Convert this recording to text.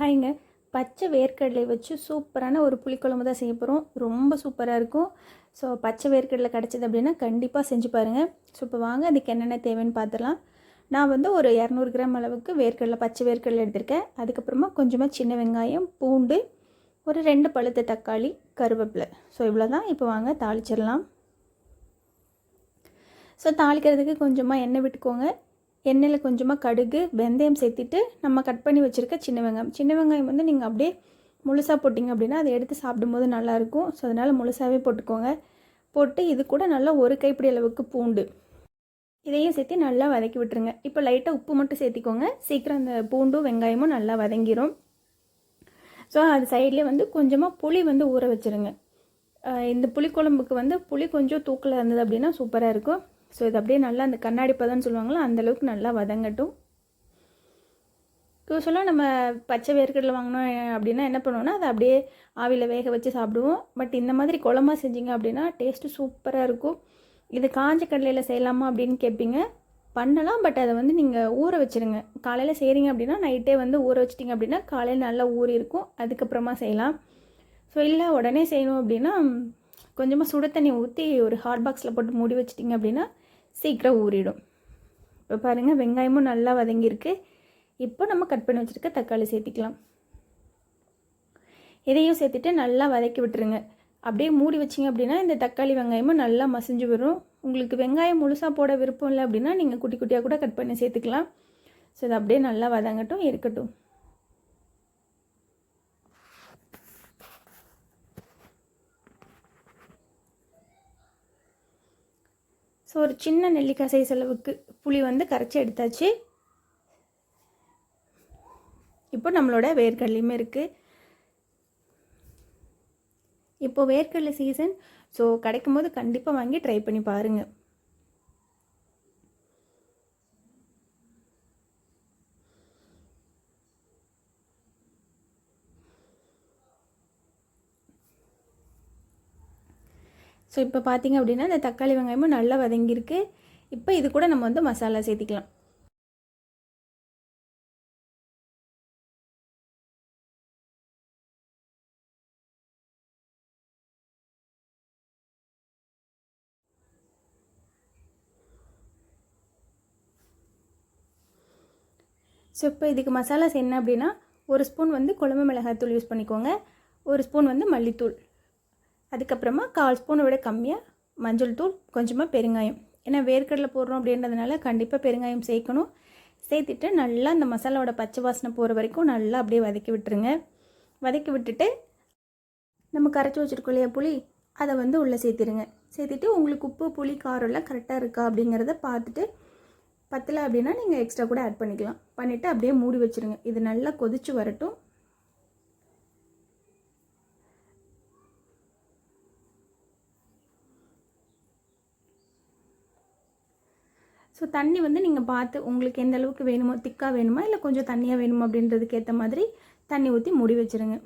ஹாய்ங்க. பச்சை வேர்க்கடலை வச்சு சூப்பரான ஒரு புளிக்குழம்பு தான் செய்ய போகிறோம் ரொம்ப சூப்பராக இருக்கும். ஸோ பச்சை வேர்க்கடலை கிடச்சிது அப்படின்னா கண்டிப்பாக செஞ்சு பாருங்கள் ஸோ இப்போ வாங்க அதுக்கு என்னென்ன தேவைன்னு பார்த்துலாம் நான் வந்து ஒரு இரநூறு கிராம் அளவுக்கு வேர்க்கடலை பச்சை வேர்க்கடலை எடுத்திருக்கேன். அதுக்கப்புறமா கொஞ்சமாக சின்ன வெங்காயம் பூண்டு ஒரு ரெண்டு பழுத்த தக்காளி கருவேப்பிலை. ஸோ இவ்வளோ தான் இப்போ வாங்க தாளிச்சிடலாம். ஸோ தாளிக்கிறதுக்கு கொஞ்சமாக எண்ணெய் விட்டுக்கோங்க. எண்ணெயில் கொஞ்சமாக கடுகு வெந்தயம் சேர்த்திட்டு நம்ம கட் பண்ணி வச்சுருக்க சின்ன வெங்காயம். சின்ன வெங்காயம் வந்து நீங்கள் அப்படியே முழுசாக போட்டிங்க அப்படின்னா அதை எடுத்து சாப்பிடும்போது நல்லாயிருக்கும் ஸோ அதனால் முழுசாகவே போட்டுக்கோங்க. போட்டு இது கூட நல்லா ஒரு கைப்பிடி அளவுக்கு பூண்டு. இதையும் சேர்த்து நல்லா வதக்கி விட்டுருங்க. இப்போ லைட்டாக உப்பு மட்டும் சேர்த்திக்கோங்க. சீக்கிரம் அந்த பூண்டும் வெங்காயமும் நல்லா வதங்கிரும். ஸோ அது சைட்லேயே வந்து கொஞ்சமாக புளி வந்து ஊற வச்சுருங்க. இந்த புளிக்குழம்புக்கு வந்து புளி கொஞ்சம் தூக்கில் இருந்தது அப்படின்னா சூப்பராக இருக்கும். ஸோ இது அப்படியே நல்லா அந்த கண்ணாடி பதம்னு சொல்லுவாங்களோ அந்தளவுக்கு நல்லா வதங்கட்டும். யூஸ்வலாக நம்ம பச்சை வேர்க்கடலை வாங்கினோம் அப்படின்னா என்ன பண்ணுவோம்னா அதை அப்படியே ஆவியில் வேக வச்சு சாப்பிடுவோம். பட் இந்த மாதிரி குழம்பா செஞ்சீங்க அப்படின்னா டேஸ்ட்டு சூப்பராக இருக்கும். இது காஞ்ச கடலையில் செய்யலாமா அப்படின்னு கேட்பீங்க. பண்ணலாம் பட் அதை வந்து நீங்கள் ஊற வச்சுருங்க. காலையில் செய்கிறீங்க அப்படின்னா நைட்டே வந்து ஊற வச்சிட்டிங்க அப்படின்னா காலையில் நல்லா ஊறி இருக்கும். அதுக்கப்புறமா செய்யலாம். ஸோ இல்லை உடனே செய்யணும் அப்படின்னா கொஞ்சமாக சுடு தண்ணி ஊற்றி ஒரு ஹாட் பாக்ஸில் போட்டு மூடி வச்சிட்டிங்க அப்படின்னா சீக்கிரம் ஊறிடும். இப்போ பாருங்கள் வெங்காயமும் நல்லா வதங்கியிருக்கு. இப்போ நம்ம கட் பண்ணி வச்சுருக்க தக்காளி சேர்த்திக்கலாம். இதையும் சேர்த்துட்டு நல்லா வதக்கி விட்டுருங்க. அப்படியே மூடி வச்சிங்க அப்படின்னா இந்த தக்காளி வெங்காயமும் நல்லா மசிஞ்சு வரும். உங்களுக்கு வெங்காயம் முழுசாக போட விருப்பம் இல்லை அப்படின்னா நீங்கள் குட்டி குட்டியாக கூட கட் பண்ணி சேர்த்துக்கலாம். ஸோ இது அப்படியே நல்லா வதங்கட்டும் இருக்கட்டும். ஸோ ஒரு சின்ன நெல்லிக்காய் சைஸ் அளவுக்கு புளி வந்து கரைச்சி எடுத்தாச்சு. இப்போ நம்மளோட வேர்க்கடலையுமே இருக்குது இப்போ வேர்க்கடலை சீசன் ஸோ கிடைக்கும் போது கண்டிப்பாக வாங்கி ட்ரை பண்ணி பாருங்கள் ஸோ இப்போ பார்த்தீங்க அப்படின்னா இந்த தக்காளி வெங்காயமும் நல்லா வதங்கியிருக்கு. இப்போ இது கூட நம்ம வந்து மசாலா சேர்த்திக்கலாம். ஸோ இப்போ இதுக்கு மசாலாஸ் என்ன அப்படின்னா ஒரு ஸ்பூன் வந்து குழம்பு மிளகாய்த்தூள் யூஸ் பண்ணிக்கோங்க. ஒரு ஸ்பூன் வந்து மல்லித்தூள். அதுக்கப்புறமா கால் ஸ்பூனை விட கம்மியாக மஞ்சள் தூள் கொஞ்சமாக பெருங்காயம். ஏன்னா வேர்க்கடலை போடுறோம் அப்படின்றதுனால கண்டிப்பாக பெருங்காயம் சேர்க்கணும். சேர்த்துட்டு நல்லா அந்த மசாலாவோட பச்சை வாசனை போகிற வரைக்கும் நல்லா அப்படியே வதக்கி விட்டுருங்க. வதக்கி விட்டுட்டு நம்ம கரைச்சி வச்சுருக்கோம் இல்லையா புளி அதை வந்து உள்ளே சேர்த்திருங்க. சேர்த்துட்டு உங்களுக்கு உப்பு புளி காரம்லாம் கரெக்டாக இருக்கா அப்படிங்கிறத பார்த்துட்டு பத்தலை அப்படின்னா நீங்கள் எக்ஸ்ட்ரா கூட ஆட் பண்ணிக்கலாம். பண்ணிவிட்டு அப்படியே மூடி வச்சுருங்க. இது நல்லா கொதிச்சு வரட்டும். ஸோ தண்ணி வந்து நீங்கள் பார்த்து உங்களுக்கு எந்த அளவுக்கு வேணுமோ திக்காக வேணுமா இல்லை கொஞ்சம் தண்ணியாக வேணுமா அப்படின்றதுக்கு ஏற்ற மாதிரி தண்ணி ஊற்றி மூடி வச்சுருங்க.